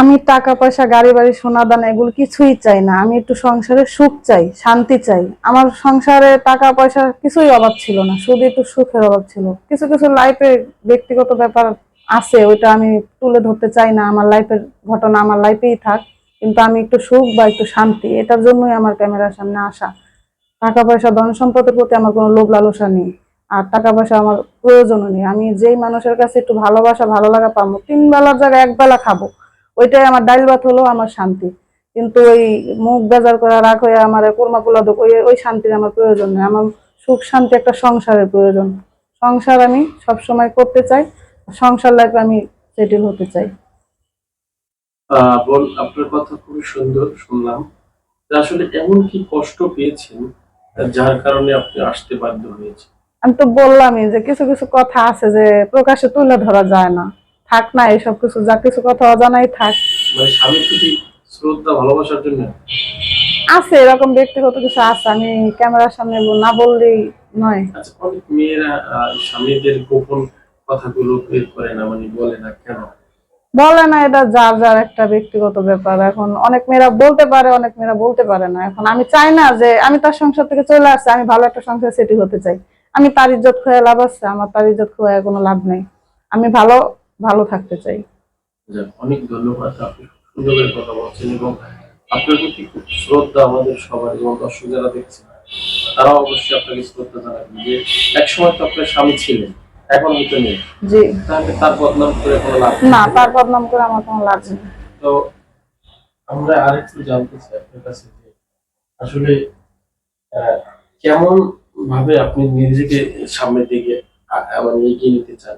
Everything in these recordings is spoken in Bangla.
আমি টাকা পয়সা, গাড়ি বাড়ি, সোনা দানা এগুলো কিছুই চাই না। আমি একটু সংসারে সুখ চাই, শান্তি চাই। আমার সংসারে টাকা পয়সা কিছুই অভাব ছিল না, শুধু একটু সুখের অভাব ছিল। কিছু কিছু লাইফে ব্যক্তিগত ব্যাপার আছে, ওইটা আমি তুলে ধরতে চাই না। আমার লাইফের ঘটনা আমার লাইফেই থাক, কিন্তু আমি একটু সুখ বা একটু শান্তি, এটার জন্যই আমার ক্যামেরার সামনে আসা। টাকা পয়সা, ধন সম্পদের প্রতি আমার কোনো লোভ লালসা নেই, আর টাকা পয়সা আমার প্রয়োজনও নেই। আমি যেই মানুষের কাছে একটু ভালোবাসা, ভালো লাগা পাবো, তিন বেলার জায়গায় এক বেলা খাব। ওইটাই আমার ডাইল ভাত হলো আমার শান্তি। কিন্তু ওই মুখ বেজার করা রাগ হয়ে আমার কোরমা পোলা ওই ওই শান্তির আমার প্রয়োজন নেই আমার সুখ শান্তি একটা সংসারের প্রয়োজন। সংসার আমি সব সময় করতে চাই সংসার লাইফে আমি সেটেল হতে চাই। বোন আপনার কথা খুবই সুন্দর শুনলাম। আসলে এমন কি কষ্ট পেয়েছেন যার কারণে আপনি আসতে বাধ্য হয়েছেন? আমি তো বললামই যে কিছু কিছু কথা আছে যে প্রকাশে তুলে ধরা যায় না। থাক না এইসব কিছু যা কিছু কথা অজানাই থাক। মানে স্বামীর প্রতি শ্রদ্ধা ভালোবাসার জন্য? আছে এরকম ব্যক্তিগত কিছু আছে আমি ক্যামেরার সামনে না বললেই নয়। আচ্ছা অনেক মেয়েরা স্বামীদের গোপন কথাগুলো বের করে না মানে বলে না কেন? বলে না এটা যার যার একটা ব্যক্তিগত ব্যাপার। এখন অনেক মেয়েরা বলতে পারে অনেক মেয়েরা বলতে পারে না। এখন আমি চাই না যে আমি তার সংসার থেকে চলে আসছি আমি ভালো একটা সংসার সেটি হতে চাই। আমি তার ইজ্জত খোয়া লাভ আছে আমার তার ইজ্জত খোয়া কোনো লাভ নেই। আমি ভালো ভালো থাকতে চাই। অনেক ধন্যবাদ আপনি করে কথা বলছেন এবং আপনার প্রতি খুব শ্রদ্ধা আমাদের সবার এবং দর্শক যারা দেখছেন তারাও অবশ্যই আপনাকে শ্রদ্ধা জানাবেন যে একসময় তো আপনার স্বামী ছিলেন এখন হয়তো নেই। জি। তাহলে তার বদনাম করে কোনো লাভ না তার বদনাম করে আমার কোনো লাভ নেই। তো আমরা আরেকটু জানতে চাই আপনার কাছে যে আসলে আহ, কেমন ভাবে আপনি নিজেকে সামনের দিকে মানে এগিয়ে নিতে চান?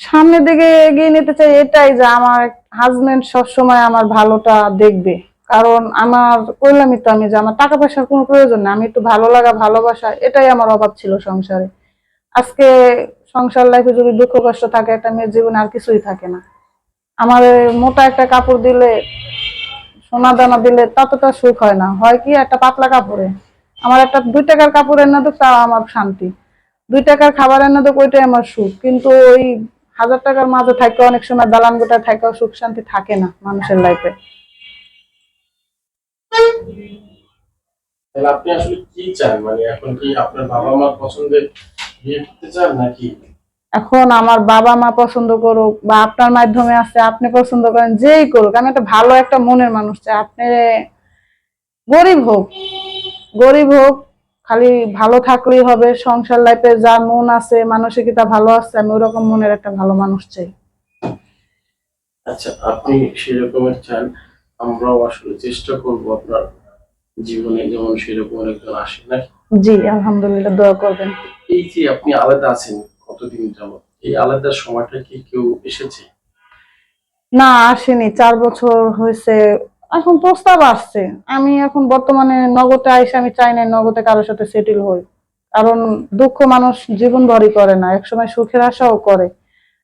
সামনের দিকে এগিয়ে নিতে চাই এটাই যে আমার হাজবেন্ড সবসময় আমার ভালোটা দেখবে। কারণ আমার কইলামই তো আমি যে আমার টাকা পয়সার কোনো প্রয়োজন না আমি একটু ভালো লাগা, ভালোবাসা, এটাই আমার অভাব ছিল সংসারে। আজকে সংসার লাইফে যদি দুঃখ কষ্ট থাকে, একটা মেয়ের জীবনে আর কিছুই থাকে না। আমার মোটা একটা কাপড় দিলে, সোনা দানা দিলে ততটা সুখ হয় না। হয় কি একটা পাতলা কাপড়ে। আমার একটা দুই টাকার কাপড় এনে তো আমার শান্তি। দুই টাকার খাবার এনে তো ওইটাই আমার সুখ। কিন্তু ওই হাজার টাকার মাঝে থাকে অনেক সময় দালান গোটায় থাকেও সুখ শান্তি থাকে না মানুষের লাইফে তাহলে আপনি আসলে কি চান? মানে এখন কি আপনার বাবা মা পছন্দের বিয়ে করতে চান নাকি? এখন আমার বাবা মা পছন্দ করুক বা আপনার মাধ্যমে আছে আপনি পছন্দ করেন যেই করুক। আমি একটা ভালো একটা মনের মানুষ চাই। আপনি গরিব হোক গরিব হোক খালি ভালো থাকলেই হবে সংসার লাইফে যা মন আছে মানসিকতা ভালো আছে আমি ওরকম মনের একটা ভালো মানুষ চাই। আচ্ছা আপনি সেরকমের চান আমরাও আসলে চেষ্টা করব আপনার জীবনে যেমন সেরকম একজন আসে নাকি? জি আলহামদুলিল্লাহ দোয়া করবেন। এই যে আপনি আলাদা আছেন কতদিন যাবত এই আলাদা সময়টা কি কেউ এসেছে? না আসেনি চার বছর হয়েছে এখন প্রস্তাব আসছে। আমি এখন বর্তমানে নগদে আইসে আমি চাই না নগদে কারোর সাথে সেটেল হই। কারণ দুঃখ মানুষ জীবন ভরই করে না একসময় সুখের আশাও করে।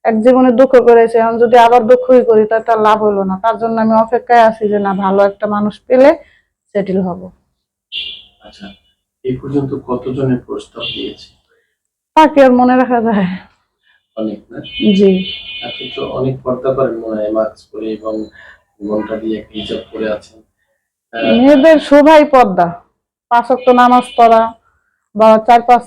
এক জীবনে দুঃখ করেছে এখন যদি আবার দুঃখই করি তা তার লাভ হলো না। তার জন্য আমি অপেক্ষায় আছি যে না ভালো একটা মানুষ পেলে সেটেল হব। আচ্ছা এই পর্যন্ত কতজনের প্রস্তাব দিয়েছে? তাকে আর মনে রাখা যায়। অনেক না? জি। আপনি তো অনেক পর্দা করেন মনে হয় মাস্ক পরে এবং মনটা দিয়ে একটা হিজাব করে আছেন। মেয়েদের শোভাই পর্দা। পাঁচ ওয়াক্ত নামাজ পড়া বা চার পাঁচ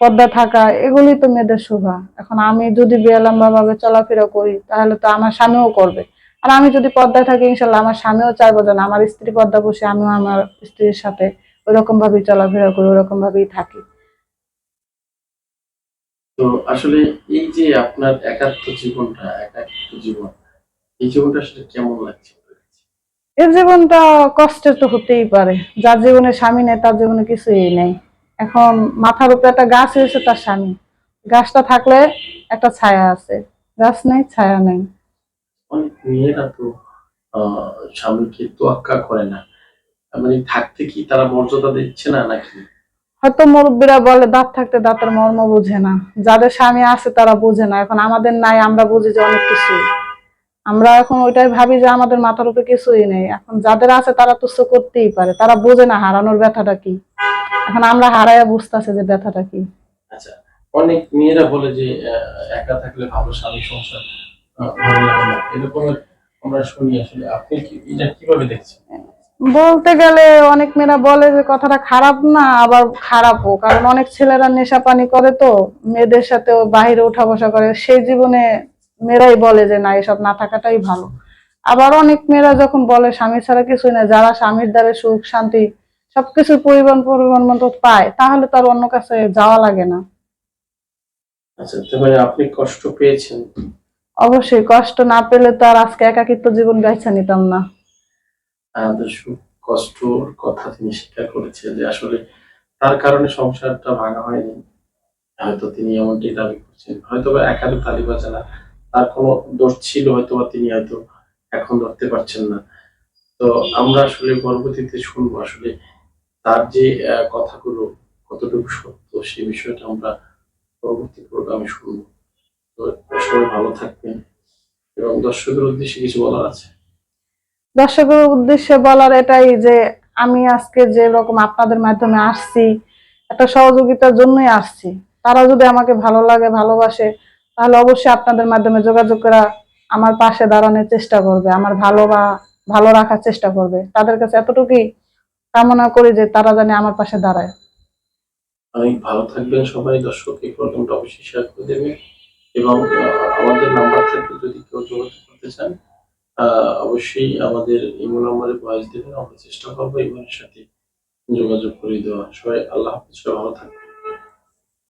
পর্দা থাকা এগুলি তো মেয়েদের শোভা। এখন আমি যদি বেয়ালাম্বা ভাবে চলাফেরা করি তাহলে তো আমার স্বামীও করবে। আর আমি যদি পর্দায় থাকি ইনশাল্লাহ আমার স্বামীও চাইব যে না আমার স্ত্রী পর্দা বসে আমিও আমার স্ত্রীর সাথে ওইরকম ভাবেই চলাফেরা করি ওরকম ভাবেই থাকি। তো আসলে এই যে আপনার একাত্ম জীবনটা একাকিত্ব জীবন এই জীবনটা আসলে কেমন লাগছে এর জীবনটা কষ্টের তো হতেই পারে। যার জীবনে স্বামী নেই তার জীবনে কিছুই নেই। এখন মাথার উপরে একটা গাছ হয়েছে তার স্বামী। গাছটা থাকলে একটা ছায়া আছে। গাছ নেই ছায়া নেই। অনেক মেয়েরা তো স্বামীকে তোয়াক্কা করে না। মানে থাকতে কি তারা মর্যাদা দিচ্ছে না নাকি? হয়তো মুরব্বীরা বলে দাঁত থাকতে দাঁতের মর্ম বুঝে না। যাদের স্বামী আছে তারা বুঝে না। এখন আমাদের নাই আমরা বুঝি যে অনেক কিছুই। আমরা এখন ওইটাই ভাবি যে আমাদের মাথার উপরে কিছুই নেই। এখন যাদের আছে তারা তুচ্ছ করতেই পারে। তারা বোঝে না হারানোর ব্যথাটা কি। এখন আমরা হারাইয়া বুঝতেছে যে ব্যথাটা কি। আচ্ছা অনেক মেয়েরা বলে যে একা থাকলে ভালো স্বামী সংসার ভালো লাগে না। এরকম আমরা আমরা শুনি আসলে। আপনি এটা কীভাবে দেখছেন? বলতে গেলে অনেক মেয়েরা বলে যে কথাটা খারাপ না আবার খারাপও কারণ অনেক ছেলেরা নেশা পানি করে তো মেয়েদের সাথে বাইরে উঠা বসা করে। সেই জীবনে মেয়েরাই বলে যে না এসব না থাকাটাই ভালো। আবার অনেক মেয়েরা যখন বলে স্বামী ছাড়া কিছুই না যারা স্বামীর দ্বারা সুখ শান্তি সবকিছু পরিমাণ পরিমাণ মতো পায় তাহলে তার অন্য কাছে যাওয়া লাগে না। আচ্ছা মানে আপনি কষ্ট পেয়েছেন? অবশ্যই কষ্ট না পেলে তো আর আজকে একাকিত্ব জীবন গাইছে নিতাম না। সুখ কষ্টর কথা তিনি স্বীকার করেছে যে আসলে তার কারণে সংসারটা ভাঙা হয়নি। হয়তো তিনি এমনটি দাবি করছেন। হয়তো বা একাধিক তালি বাজে না তার কোনো দোষ ছিল হয়তো বা তিনি হয়তো এখন ধরতে পারছেন না। তো আমরা আসলে পরবর্তীতে শুনব আসলে তার যে কথাগুলো কতটুকু সত্য সেই বিষয়টা আমরা পরবর্তী প্রোগ্রামে শুনব। তো সবাই ভালো থাকবেন এবং দর্শকের উদ্দেশ্যে কিছু বলার আছে? দর্শকের উদ্দেশ্যে বলার এটাই যে, আমি আজকে যে রকম আপনাদের মাধ্যমে আসছি, একটা সহযোগিতার জন্যই আসছি। তারা যদি আমাকে ভালো লাগে, ভালোবাসে তাহলে অবশ্যই আপনাদের মাধ্যমে যোগাযোগ করা আমার পাশে দাঁড়ানোর চেষ্টা করবে, আমার ভালো বা ভালো রাখার চেষ্টা করবে। তাদের কাছে এতটুকুই কামনা করি যে তারা জানে আমার পাশে দাঁড়ায়। অনেক ভালো থাকবেন সবাই, দর্শক, এই প্রোগ্রামটা অবশ্যই শেয়ার করে দেবেন। এবং আমাদের নাম্বার থাকলে যদি কেউ যোগাযোগ করতে চান অবশ্যই আমাদের ইমো নাম্বারে ভয়েস দেবেন। আমরা চেষ্টা করব ইমোর সাথে যোগাযোগ করে দেওয়া সবাই আল্লাহ হাফিজ ভালো থাকবেন।